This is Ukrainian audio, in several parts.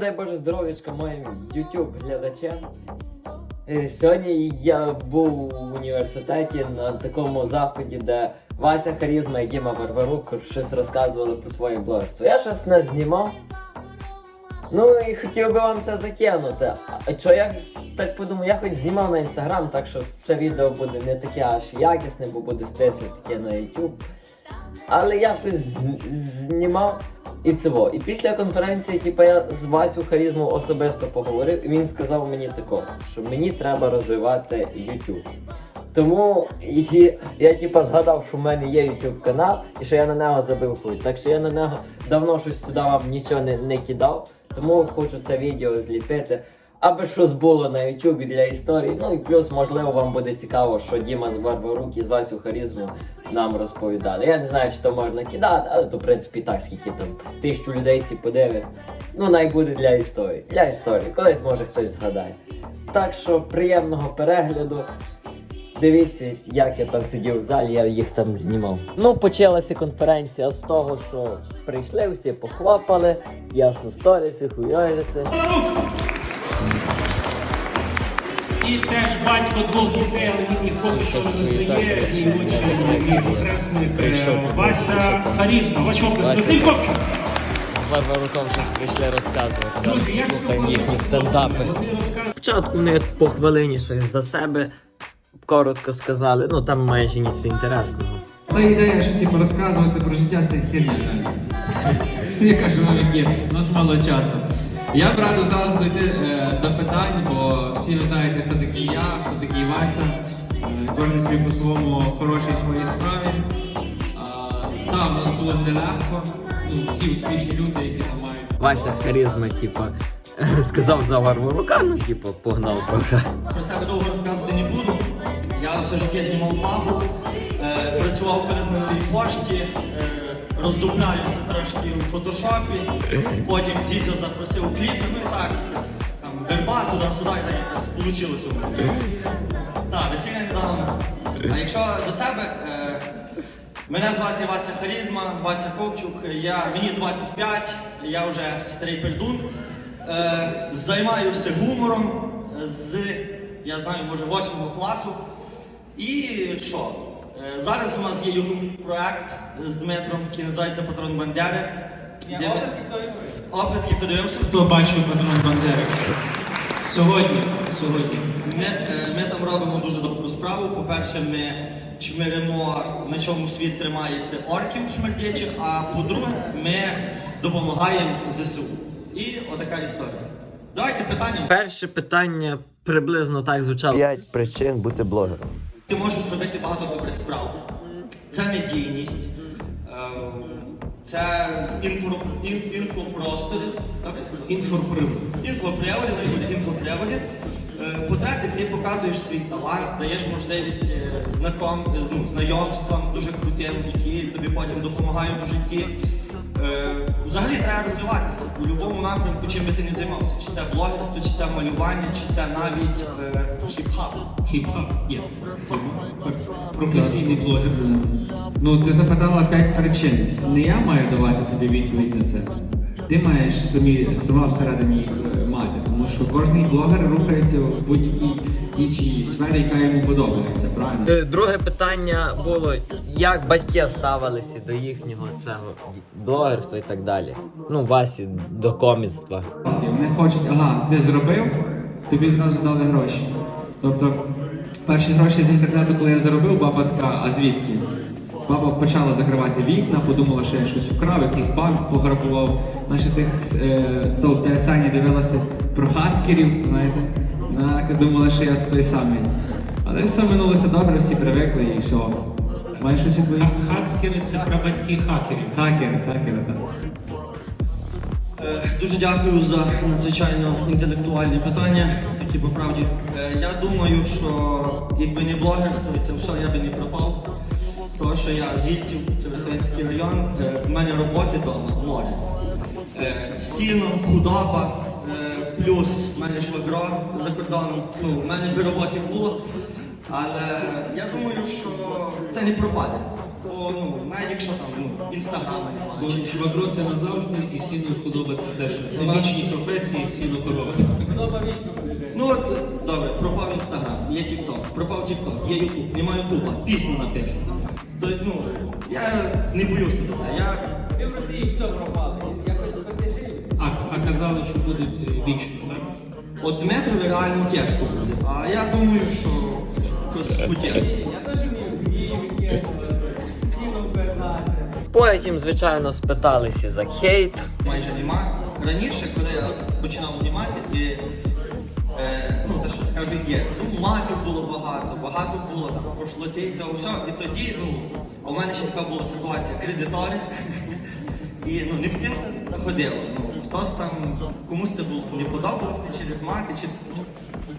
Дай Боже здоров'ячка моїм YouTube глядачам. Е, Сьогодні я був в університеті на такому заході, де Вася Харізма і Діма Варварук щось розказували про своє блогерство. Я щось не знімав. Ну і хотів би вам це закинути. А що я так подумав, я хоч знімав на інстаграм, так що це відео буде не таке аж якісне, бо буде стисло таке на YouTube. Але я щось знімав і цього. І після конференції, типу, я з Васю Харізму особисто поговорив, і він сказав мені такого, що мені треба розвивати YouTube. Тому і, я типу, згадав, що в мене є YouTube канал і що я на нього забив хуй. Так що я на нього давно щось сюди вам нічого не, не кидав. Тому хочу це відео зліпити. Аби щось було на YouTube для історії. Ну і плюс, можливо, вам буде цікаво, що Діма з Варварук і з Васю Харізму нам розповідали. Я не знаю, чи то можна кидати, але то в принципі так, скільки там тисячу людей сі подивить. Ну, най буде для історії. Для історії. Колись може хтось згадає. Так що приємного перегляду. Дивіться, як я там сидів в залі, я їх там знімав. Ну, почалася конференція з того, що прийшли, всі похлопали, ясно, сторіси, хуйоріси. І теж батько двох дітей, але він їх поки що не знає. І отже, мій похресник Вася Харізма. Ваш оплес. Василь Копчук. Прийшли розказувати. Друзі, як спілкуватися з хлопцями? Спочатку вони по хвилині щось за себе коротко сказали, ну там майже ніц інтересного. Та ідея, що типу, розказувати про життя це херня. Я кажу вам, як є, у нас мало часу. Я б радив зразу дійти е, до питань, бо всі ви знаєте, Вася. Кожен собі по-своєму хороший в своїй справі. А, Та, в нас було нелегко. Ну, всі успішні люди, які там мають. Вася харизма, типу, сказав за Варварука, ну типу, погнав трохи. Про себе довго розказувати не буду. Я все життя знімав пабу, е, працював в корисливій пошті, е, роздупляюся трошки у фотошопі. Потім дідьо запросив кліп, ну і так, якось там верба туди-сюди, і так якось вийшло у мене. Так, весілля недавно. А якщо до себе, е, мене звати Вася Харізма, Вася Ковчук, я, мені 25, я вже старий пердун. Е, займаюся гумором з, я знаю, може, 8 класу. І що? Е, зараз у нас є YouTube проект з Дмитром, який називається Патрон Бандери. Оплески, хто дивився? Хто бачив патрон Бандери? Сьогодні, сьогодні. Ми, е, ми там робимо дуже добру справу. По-перше, ми чмиримо, на чому світ тримається орків шмердячих, а по-друге, ми допомагаємо ЗСУ. І отака історія. Давайте питання. Перше питання приблизно так звучало. П'ять причин бути блогером. Ти можеш робити багато добрих справ. Це медійність, е, це інфо, ін, інфопростори. Інфопривод. Буде інфоприводи. Е, По-третє, ти показуєш свій талант, даєш можливість е, знаком, е, ну, знайомствам дуже крутим, які тобі потім допомагають у житті. Взагалі треба розвиватися у будь-якому напрямку, чим би ти не займався. Чи це блогерство, чи це малювання, чи це навіть е, хіп-хап. Хіп-хап є. Професійний блогер. Ну, ти запитала п'ять причин. Не я маю давати тобі відповідь на це. Ти маєш самі сама всередині їх е, мати, тому що кожен блогер рухається в будь-якій іншій сфері, яка йому подобається, правильно? Е, Друге питання було, як батьки ставилися до їхнього цього блогерства і так далі. Ну, Васі до коміцтва. Вони хочуть, ага, ти зробив, тобі зразу дали гроші. Тобто, перші гроші з інтернету, коли я заробив, баба така, а звідки? Баба почала закривати вікна, подумала, що я щось вкрав, якийсь банк пограбував. Наші тих е, то в ТСАні дивилася про хацкерів, знаєте. Так, думала, що я той самий. Але все минулося добре, всі привикли і все. Маєш щось відповісти? Хацкери це прабатьки хакерів. Хакери, хакери, так. Е, Дуже дякую за надзвичайно інтелектуальні питання, такі по правді. Е, Я думаю, що якби не блогерство, і це все я би не пропав. Тому що я з Ільців, це Верховинський район, е, в мене роботи вдома море. Сіно, худоба, плюс в мене швагро за кордоном. Ну, в мене би роботи було. Але я думаю, що це не пропаде. Бо ну, навіть якщо там ну, інстаграма Бо немає. чи- швагро це назавжди, і сіно і худоба це теж не. Це Ну, вічні професії, сіно корова. Ну от добре, пропав інстаграм, є тікток, пропав тікток, є ютуб, немає ютуба, пісню напишу. То, ну, я не боюся за це. Я А, а казали, що будуть е, вічно, так? от Дмитрові реально тяжко буде. А я думаю, що якось потягне. Потім, звичайно, спиталися за хейт. майже нема. Раніше, коли я починав знімати, і, е, ну те, що скажу, є. Ну, матів було багато, багато було там пошлоти, цього всього. І тоді, ну, у мене ще така була ситуація, кредитори. І ну, не всім. Ну, хтось там, комусь це було не подобалося через мати, чи.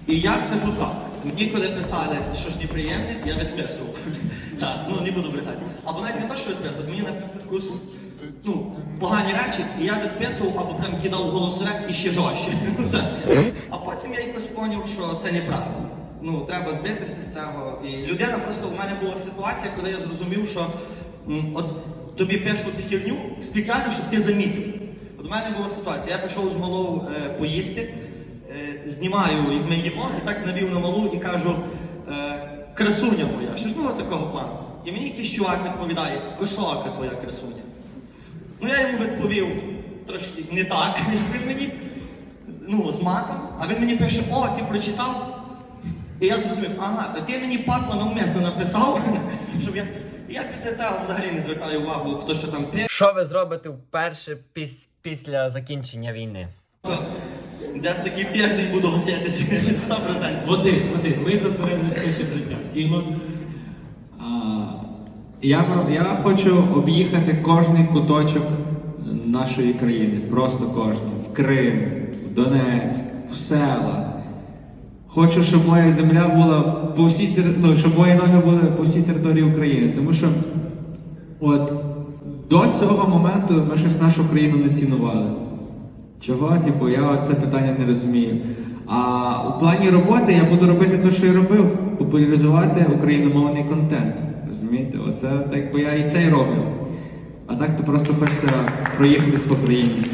І я скажу так, мені коли писали, що ж неприємне, я відписував. Так, ну не буду брехати. Або навіть не то, що відписував, мені наприклад, якусь ну, погані речі, і я відписував або прям кидав голосове і ще жорстче. А потім я якось зрозумів, що це неправильно. Ну, треба збитися з цього. І людина просто у мене була ситуація, коли я зрозумів, що от тобі пишуть херню спеціально, щоб ти замітив. У мене була ситуація, я пішов з малою е, поїсти, е, знімаю, як ми їмо, і так навів на малу і кажу, е, красуня моя, що ж ну такого плану. І мені якийсь чувак відповідає, косока твоя красуня. Ну я йому відповів трошки не так. Він мені ну, з матом, а він мені пише, о, ти прочитав? І я зрозумів, ага, то ти мені патло навмисно написав, щоб я. Я після цього взагалі не звертаю увагу, хто що там пише. Що ви зробите вперше піс- після закінчення війни? Десь такий тиждень буду гаситися 100%. Один, один. Ми за тверезий спосіб життя. Діма, А, я, про- я хочу об'їхати кожний куточок нашої країни, просто кожний. В Крим, в Донецьк, в села. Хочу, щоб моя земля була по всій ну, щоб мої ноги були по всій території України. Тому що от до цього моменту ми щось нашу країну не цінували. Чого? Типу, я це питання не розумію. А у плані роботи я буду робити те, що я робив, популяризувати україномовний контент. Розумієте? Оце так би я і це й роблю. А так то просто хочеться проїхатись по країні.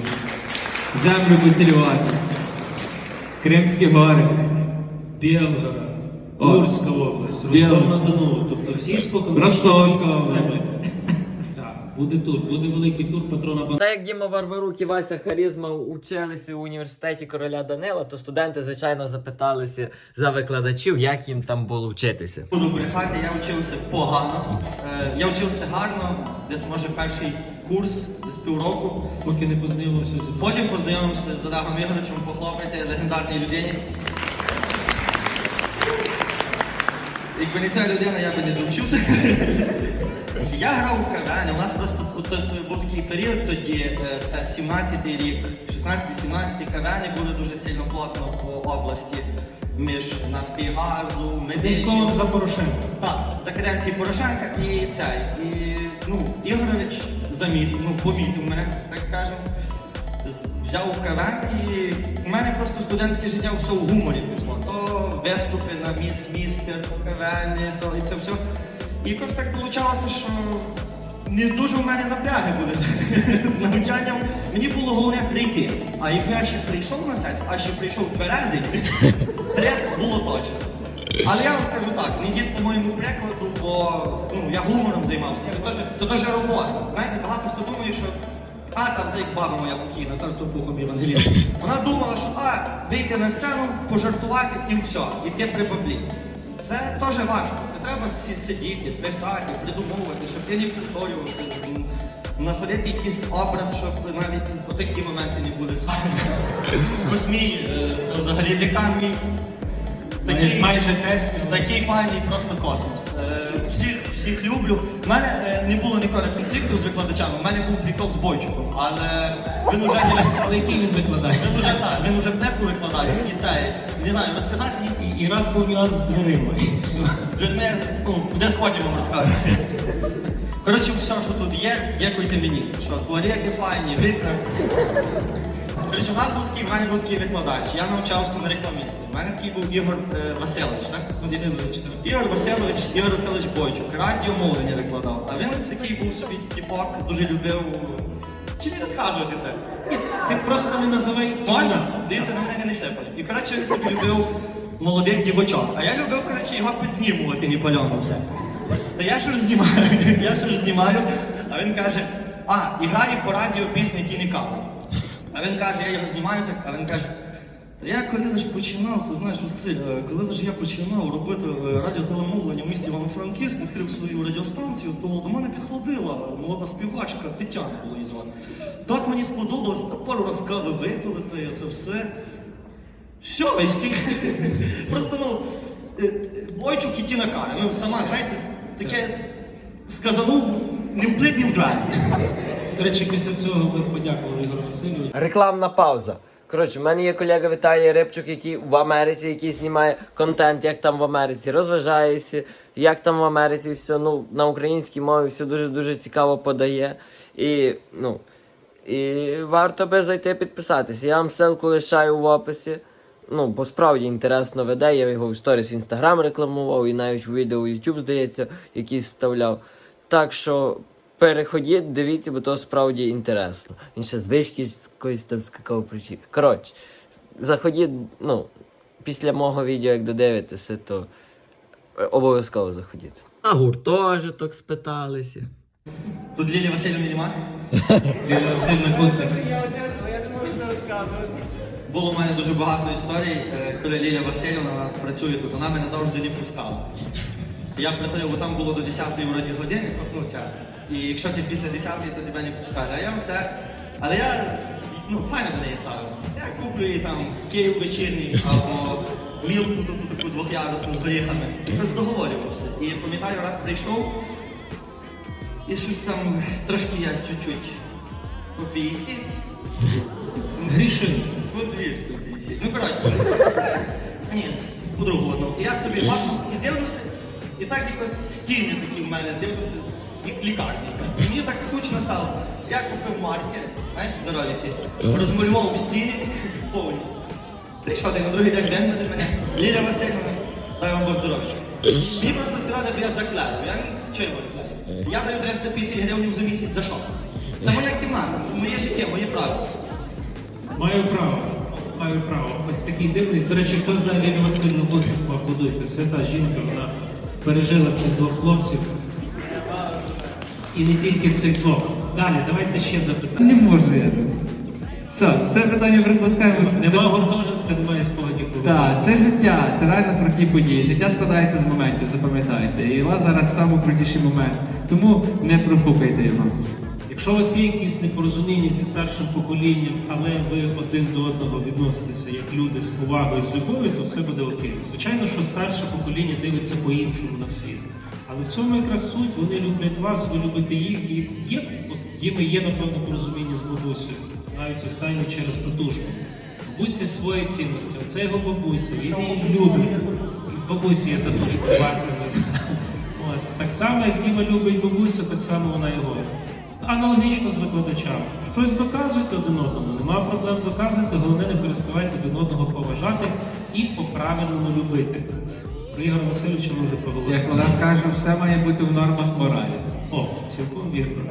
Землю поцілювати. Кримські гори. Білгород. Курська область, Біл- Ростов-на-Дону. Тобто всі споконвічні Ростовська область. буде тур, буде великий тур патрона Бан. Та як Діма Варварук і Вася Харізма училися у університеті короля Данила, то студенти, звичайно, запиталися за викладачів, як їм там було вчитися. Буду брехати, я вчився погано. Е, я вчився гарно, десь може перший курс, десь півроку. Поки не познайомився з Потім познайомився з Олегом Ігоровичем, похлопайте, легендарній людині. Якби не ця людина, я би не довчився. Я грав у КВН, у нас просто от, був такий період тоді, е, це 17-й рік, 16-17 КВН були дуже сильно плотно по області між Нафтигазу, Одним медичним. словом за Порошенка. Так, за каденції Порошенка і цей. І ну, Ігорович заміт, ну, помітив мене, так скажемо. Взяв КВН і в мене просто студентське життя все в гуморі пішло. То виступи на міс містер, то КВН, то і це все. І якось так вийшло, що не дуже в мене напряги буде з, навчанням. Мені було головне прийти. А як я ще прийшов на сайт, а ще прийшов в березі, трет було точно. Але я вам скажу так, не йдіть по моєму прикладу, бо ну, я гумором займався. Це теж, це робота. Знаєте, багато хто думає, що а там та як баба моя покійна, царство пухом Євангеліна. Вона думала, що а, вийти на сцену, пожартувати і все, і ти при баблі. Це теж важко. Це треба сидіти, писати, придумовувати, щоб ти не повторювався, м, знаходити якийсь образ, щоб навіть отакі моменти не були. Космій, е, це взагалі декан мій. Майже, майже тест. Такий файний просто космос. Е, всіх, всіх люблю. У мене е, не було ніколи конфлікту з викладачами. У мене був прикол з бойчиком, але він уже не Але який він викладач? він уже так, він уже плетку викладає і це не знаю, розказати і І, і раз був нюанс з дверима. І все. з людьми, ну, з потім вам розкажу. Коротше, все, що тут є, дякуйте мені. Що туалети файні, вікна. Коротше, у нас був такий, в мене був такий викладач, я навчався на рекламісті. У мене такий був Ігор е, Васильович, так? Васильович, так. Ігор Васильович, Ігор Васильович Бойчук, радіомовлення викладав. А він такий був собі тіпок, дуже любив. Чи не розказувати це? Ні, ти просто не називай Можна? Дивіться, на мене не шепали. І коротше він собі любив молодих дівочок. А я любив, коротше, його підзнімувати Ніпольону все. Та я ж знімаю, я ж знімаю. А він каже, а, і грає по радіо пісні Тіни Кален. А він каже, я його знімаю так, а він каже. Я коли лиш починав, ти знаєш, Василь, е, коли лиш я починав робити е, радіотелемовлення в місті Івано-Франківськ, відкрив свою радіостанцію, то до мене підходила молода співачка Тетяна було її звати. Так мені сподобалось, та пару раз кави випили, та і це все. Все, і скільки. Просто ну, е, Бойчук і Тіна Каре. Ну, сама, знаєте, таке сказанув не вплить, не вдрать. До речі, після цього ми подякували Ігору Васильовичу. Рекламна пауза. Коротше, в мене є колега Віталій Рибчук, який в Америці, який знімає контент, як там в Америці, розважається, як там в Америці все, ну, на українській мові все дуже-дуже цікаво подає. І, ну, і варто би зайти підписатися. Я вам ссылку лишаю в описі. Ну, бо справді інтересно веде, я його в сторіс Інстаграм рекламував і навіть в відео YouTube, здається, якісь вставляв. Так що переходіть, дивіться, бо то справді інтересно. Він ще з вишки з якоїсь там скакав причі. Коротше, заходіть, ну, після мого відео, як додивитеся, то е, обов'язково заходіть. А гуртожиток спиталися. Тут Лілі Васильівни нема? Лілія Васильівна Куцик. Було в мене дуже багато історій, е, коли Лілія Васильівна працює тут, вона мене завжди не пускала. Я приходив, бо там було до 10-ї вроді години, ну ця. І якщо ти після 10-ї, то тебе не пускають. А я все. Але я ну, файно до неї ставився. Я куплю їй там Київ вечірній або мілку таку, таку двох'ярусну з горіхами. Просто договорювався. І пам'ятаю, раз прийшов, і щось там трошки я чуть-чуть по 50. Грішин. От вірш. Ну, коротше. Ні, одну. Я собі бачу і дивлюся, і так якось стіни такі в мене дивлюся, як лікарня мені так скучно стало. Я купив маркер, знаєш, здорові ці, розмалював стіни повністю. Прийшов ти на другий день глянути мене. Ліля Васильівна, дай вам Бог здоров'ячка. Мені просто сказали, що я заклею. Я не чого заклею. Я даю 350 гривень за місяць за що? Це моя кімната, моє життя, моє право. Маю право. Маю право. Ось такий дивний. До речі, хто знає Лілію Васильівну Куцик, аплодуйте. Свята жінка, вона пережила цих двох хлопців. І не тільки цих двох. Далі, давайте ще запитання. Не можу я. Все, все питання припускаємо. Нема гуртожитка, немає спогадів Так, це життя, це реально круті події. Життя складається з моментів, запам'ятайте. І у вас зараз найкрутіший момент. Тому не профукайте його. Якщо у вас є якісь непорозуміння зі старшим поколінням, але ви один до одного відноситеся як люди з повагою, з любов'ю, то все буде окей. Звичайно, що старше покоління дивиться по-іншому на світ. Але в цьому якраз суть, вони люблять вас, ви любите їх, і є, от Діми є, напевно, порозуміння з бабусею, навіть останнє через татушку. Бабусі свої цінності, оце його бабуся, він її любить. Бабусі є татушка, Вася. От. Так само, як Діма любить бабусю, так само вона його. Аналогічно з викладачами. Щось доказуйте один одному, нема проблем доказуйте, головне не переставайте один одного поважати і по-правильному любити. Про Ігора Васильовича ми вже проговорили. Як Олег каже, все має бути в нормах моралі. О, цілком вірно.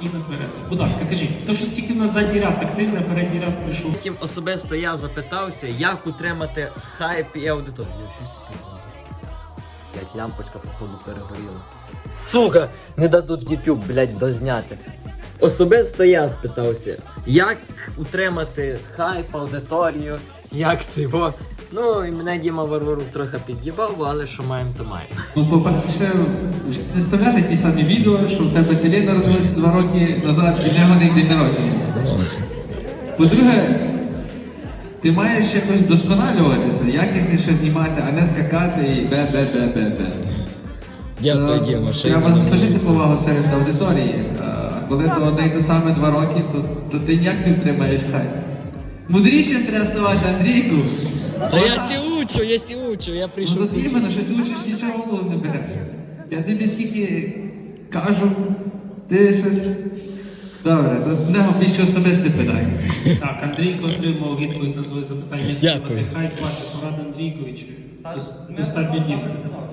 І наперед. Будь ласка, кажіть, то що стільки в нас задній ряд активний, а передній ряд прийшов. Потім особисто я запитався, як утримати хайп і аудиторію. Блять, лямпочка, походу, перегоріла. Сука, не дадуть YouTube, блять, дозняти. Особисто я спитався, як утримати хайп, аудиторію, як це його. Ну і мене Діма Варварук трохи під'їбав, але що маємо, то маємо. Ну, по-перше, не вставляти ті самі відео, що в тебе телі народилися два роки назад і не вони день народження. По-друге, ти маєш якось вдосконалюватися, якісніше знімати, а не скакати і бе-бе-бе-бе-бе. Дякую, Е, Діма. що Треба заслужити повагу серед аудиторії. А коли то одне й те саме два роки, то, то ти ніяк не втримаєш хай. Мудрішим треба ставати, Андрійку. Та я сі учу, я сі учу, я Ну прийшов. то ти мене щось учиш, нічого в голову не береш. Я тобі скільки кажу, ти щось Добре, то не більше особисте питання. Так, Андрійко отримав відповідь на своє запитання. Дякую. Нехай пасі порада Андрійковичу. Достатньо.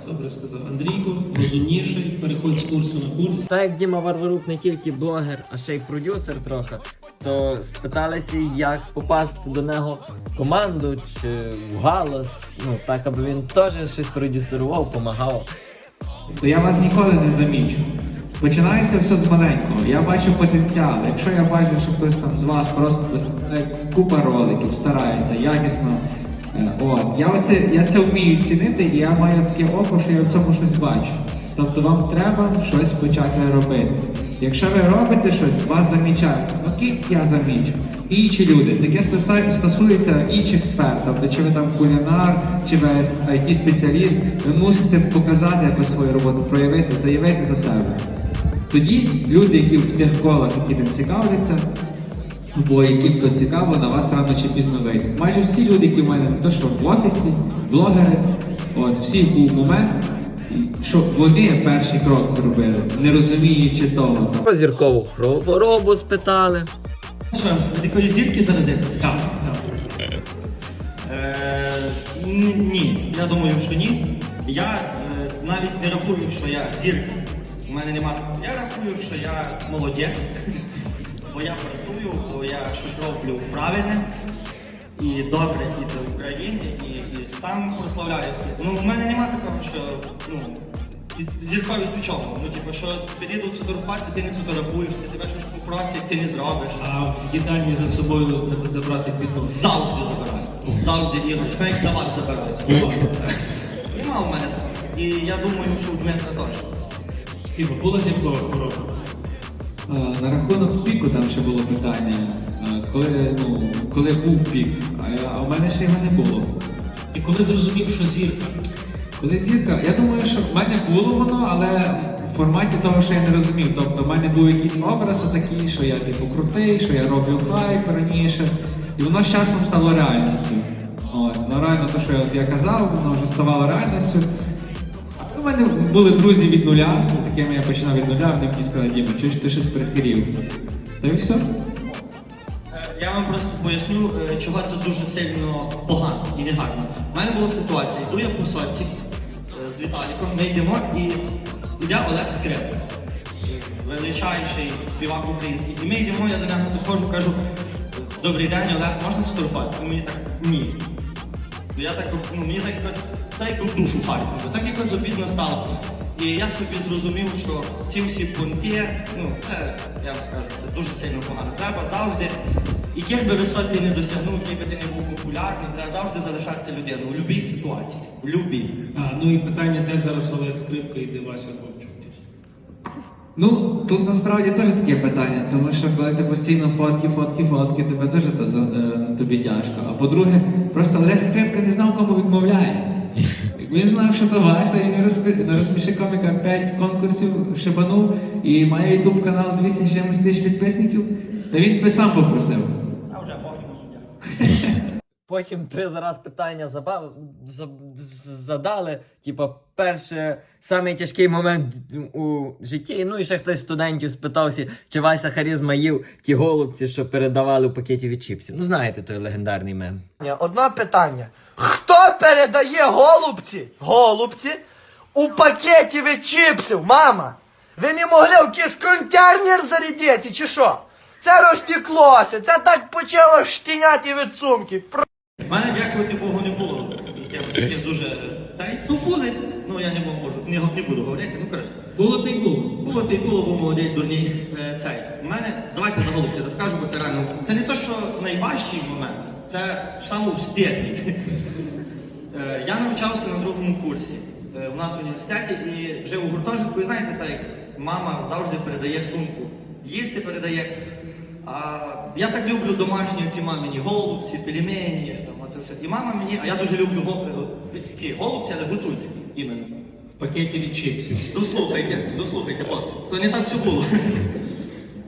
Добре сказав. Андрійко, розумніший, переходь з курсу на курс. Так як Діма Варварук не тільки блогер, а ще й продюсер трохи, то спиталися, як попасти до нього в команду чи в галас, ну так, аби він теж щось продюсерував, допомагав. То я вас ніколи не замічу. Починається все з маленького. Я бачу потенціал. Якщо я бачу, що хтось там з вас просто виставляє купа роликів, старається, якісно. От. Я, оце, я це вмію цінити, і я маю таке око, що я в цьому щось бачу. Тобто вам треба щось почати робити. Якщо ви робите щось, вас замічають. Окей, я замічу. Інші люди, таке стосується інших сфер. Тобто, чи ви там кулінар, чи ви it спеціаліст, ви мусите показати якось свою роботу, проявити, заявити за себе. Тоді люди, які в тих колах, які тим цікавляться, або яким то цікаво, на вас рано чи пізно вийдуть. Майже всі люди, які в мене то, що в офісі, блогери, от всіх був момент, що вони перший крок зробили, не розуміючи того. Про зіркову хворобу спитали. Що, від якої зірки заразитися? Так, так. Е, ні, ні, я думаю, що ні. Я е, навіть не рахую, що я зірка. У мене нема. Я рахую, що я молодець, бо я працюю, бо я щось роблю правильне і добре і для України, і, і сам прославляюся. Ну, у мене нема такого, що ну, зірковість до чого. Ну, типу, що підійдуть фотографуватися, ти не сфотографуєшся, тебе щось попросять, ти не зробиш. А в їдальні за собою треба забрати піднос. Завжди забирають. Завжди Ігор, тебе як за вас забирають. Нема у мене такого. І я думаю, що у Дмитра теж. Іво, була зіркова хвороба? На рахунок піку там ще було питання. Коли, ну, коли був пік, а, в мене ще його не було. І коли зрозумів, що зірка, Коли зірка, я думаю, що в мене було воно, але в форматі того, що я не розумів. Тобто в мене був якийсь образ такий, що я типу крутий, що я роблю хайп раніше. І воно з часом стало реальністю. От, ну реально те, що я казав, воно вже ставало реальністю. Мене були друзі від нуля, з якими я починав від нуля, вони мені сказали, Діма, чуєш, ти щось перехирів. Та і все. Е, Я вам просто поясню, е, чого це дуже сильно погано і негарно. У мене була ситуація, йду я по соці е, з Віталіком, ми йдемо і йде Олег Скрипник, величайший співак український. І ми йдемо, я до нього підходжу, кажу, добрий день, Олег, можна сфотографуватися? Мені так, ні. Ну, Я так, ну, мені так якось, як в душу фартило, так якось обідно стало. І я собі зрозумів, що ці всі понти, ну це, я вам скажу, це дуже сильно погано. Треба завжди, яких би висот ти не досягнув, який би ти не був популярним, треба завжди залишатися людиною у будь-якій ситуації. В будь-якій. а, ну і питання, де зараз Олег Скрипка і де Вася Хлопчук? Ну, тут насправді теж таке питання, тому що коли ти постійно фотки, фотки, фотки, тебе теж та, е, тобі тяжко. А по-друге, просто Олег Скрипка не знав, кому відмовляє. Він знав, що то Вася, і не розпи- не розсміши коміка 5 конкурсів шибанув і має ютуб канал 200 чимось тисяч підписників. Та він би сам попросив. А вже Бог йому суддя. Потім три зараз питання забав, задали. Типа, перше, самий тяжкий момент у житті. Ну і ще хтось з студентів спитався, чи Вася Харізма їв ті голубці, що передавали у пакеті від чіпсів. Ну, знаєте той легендарний мем. Одне питання. Хто передає голубці? Голубці у пакеті від чіпсів, мама? Ви не могли в якийсь контейнер зарядити, чи що? Це розтеклося, це так почало штіняти від сумки. Дякувати Богу, не було якихось таких дуже цей. Ну були, ну я не можу, не, не буду говорити, ну коротше. Було та й було. Було ти було, був молодий дурній е, цей. У мене, давайте за голубці розкажу, бо це реально. Це не те, що найважчий момент, це самовстидний. Е, Я навчався на другому курсі е, у нас в університеті і жив у гуртожитку. І знаєте, так як мама завжди передає сумку. Їсти передає. А я так люблю домашні ці мамині голубці, пельмені, там оце все. І мама мені, а я дуже люблю е, ці голубці, але гуцульські іменно. В пакеті від чіпсів. Дослухайте, дослухайте просто. То не так все було.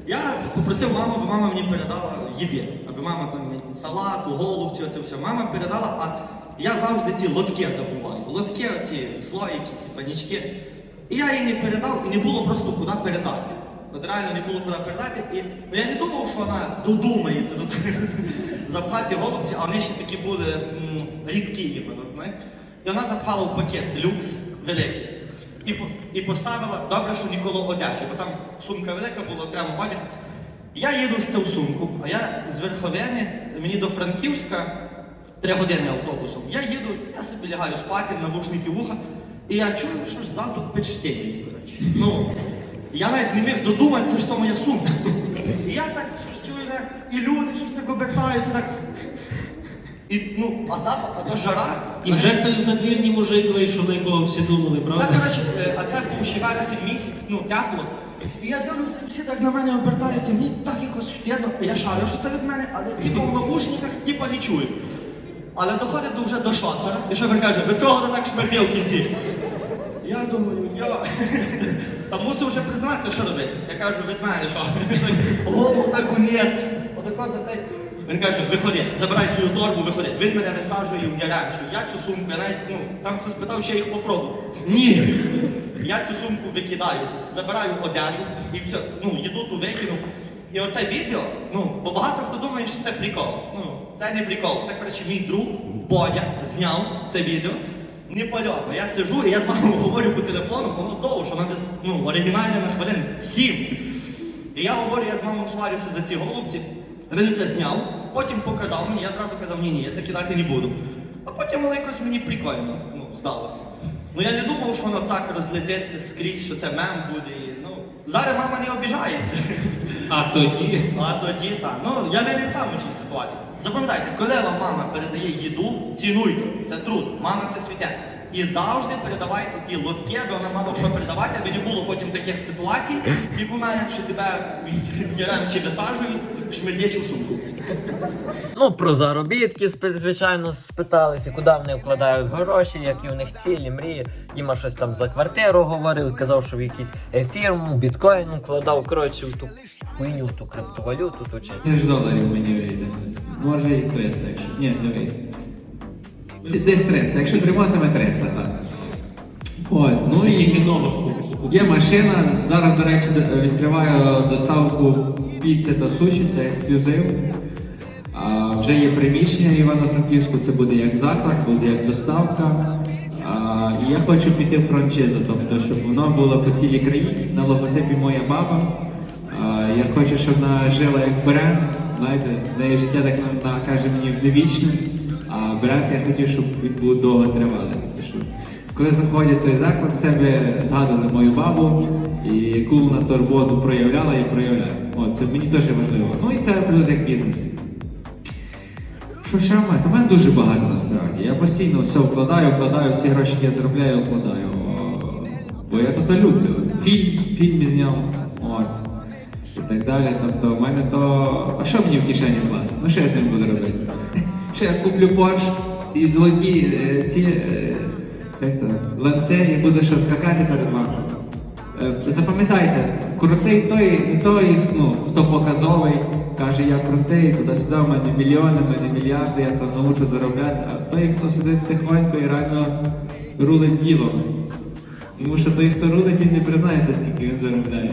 Я попросив маму, бо мама мені передала їди. Аби мама там мені салату, голубці, оце все. Мама передала, а я завжди ці лотки забуваю. Лотки, оці слоїки, ці панічки. І я їй не передав, і не було просто куди передати. От реально не було куди передати. І ну, я не думав, що вона додумається до того запхати голубці, а вони ще такі були м, рідкі іменно. знаєш. І вона запхала в пакет люкс великий. І, і поставила, добре, що ніколи одежі, бо там сумка велика була окремо одяг. Я їду з цю сумку, а я з Верховини, мені до Франківська три години автобусом. Я їду, я собі лягаю спати, навушники вуха, і я чую, що ж ззаду коротше. Ну, я навіть не міг додуматися, що моя сумка. І я так чую, і люди щось так обертаються, так. І, ну, а запах, а то жара. І вже той надвірний мужик вийшов, на якого всі думали, правда? Це, коротше, е, а це був ще вересень місяць, ну, тепло. І я дивлюся, всі так на мене обертаються, мені так якось стидно, я шарю, що це від мене, але типу в навушниках типу не чую. Але доходить до вже до шофера, і шофер каже, від кого ти так шмердів в кінці? Я думаю, я. Та мусив вже признатися, що робити. Я кажу, від мене що? О, так ні. Отако за цей. Він каже, виходи, забирай свою торбу, виходи. Він мене висаджує в яремчу. Я цю сумку, я навіть, ну, там хтось питав, я їх попробував. Ні. Я цю сумку викидаю, забираю одежу і все, ну, їду ту викину. І оце відео, ну, бо багато хто думає, що це прикол. Ну, це не прикол. Це, коротше, мій друг Бодя зняв це відео. Не польово. Я сижу і я з мамою говорю по телефону, воно довго, що надо, ну, оригінально на хвилин сім. І я говорю, я з мамою сварюся за ці голубці. Він це зняв, потім показав мені, я зразу казав, ні, ні, я це кидати не буду. А потім воно якось мені прикольно ну, здалося. Ну я не думав, що воно так розлетиться скрізь, що це мем буде. І, ну, зараз мама не обіжається. А тоді. А тоді так. Ну, я винен сам у цій ситуації. Запам'ятайте, коли вам мама передає їду, цінуйте. Це труд. Мама це святе. І завжди передавайте ті лотки, аби вона мала що передавати, аби не було потім таких ситуацій, як у мене, що тебе яремчі висаджують, шмельдячу сумку. Ну, про заробітки, звичайно, спиталися, куди вони вкладають гроші, які в них цілі, мрії. Діма щось там за квартиру говорив, казав, що в якийсь фірму, біткоін вкладав, коротше, в ту хуйню, в ту криптовалюту, ту чи. Тисяч доларів мені вийде. Може і 300, якщо. Ні, не вийде. Десь 300, якщо ремонтами 300, так. От, ну Це і тільки нова є машина. Зараз, до речі, відкриваю доставку піци та суші, це ексклюзив. А, вже є приміщення в Івано-Франківську, це буде як заклад, буде як доставка. А, і я хочу піти в франшизу, тобто, щоб воно було по цілій країні, на логотипі моя баба. А, я хочу, щоб вона жила як бренд. Знаєте, в неї життя так вона каже мені не вічне, а бренд я хотів, щоб він. Тобто, щоб коли заходять той заклад, в себе згадували мою бабу, і яку вона турботу проявляла і проявляє. От, це мені теж важливо. Ну і це плюс як бізнес. Що ще в мене? В мене дуже багато насправді. Я постійно все вкладаю, вкладаю, всі гроші, які я заробляю, вкладаю. Бо я тут люблю. Фільм, фільм зняв. От. І так далі. Тобто в мене то. А що мені в кишені власне? Ну що я з ним буду робити? Ще я куплю Порш і золоті е, ці е, як то, ланце і перед вами. Е, Запам'ятайте, крутий той, той, ну, хто показовий, каже, я крутий, туди-сюди, в мене мільйони, в мене мільярди, я там научу заробляти, а той, хто сидить тихонько і реально рулить ділом. Тому що той, хто рулить, він не признається, скільки він заробляє.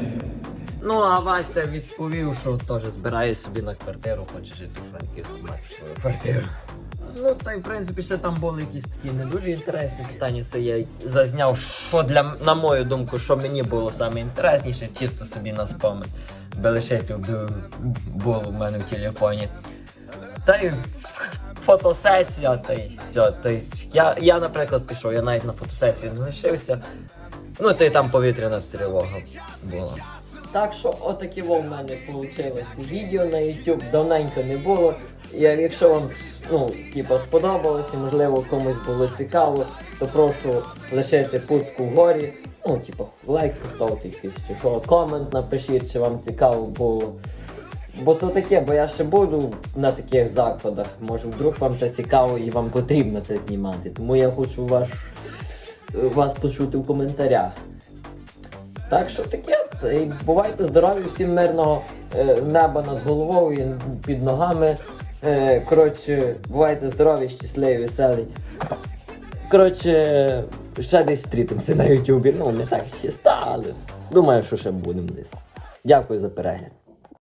Ну, а Вася відповів, що теж збирає собі на квартиру, хоче жити у Франківську, мати свою квартиру. Ну, та й в принципі ще там були якісь такі не дуже інтересні питання. Це я зазняв, що для на мою думку, що мені було саме чисто собі на спомин. Би лишити б- було в мене в телефоні. Та й фотосесія, та й все. Та й я, я, наприклад, пішов, я навіть на фотосесію не лишився. Ну, то й там повітряна тривога була. Так що отакі в мене вийшло відео на YouTube, давненько не було. Я, якщо вам ну, типу, сподобалося, можливо комусь було цікаво, то прошу лишити пуцку вгорі. Ну, типу, лайк поставити якийсь чи що, комент напишіть, чи вам цікаво було. Бо то таке, бо я ще буду на таких закладах. Може, вдруг вам це цікаво і вам потрібно це знімати. Тому я хочу ваш, вас почути в коментарях. Так що таке, Й бувайте здорові, всім мирного е, неба над головою і під ногами. Е, коротше, бувайте здорові, щасливі, веселі. Коротше, ще десь стрітимося на Ютубі. Ну, не так ще стали. думаю, що ще будемо десь. Дякую за перегляд.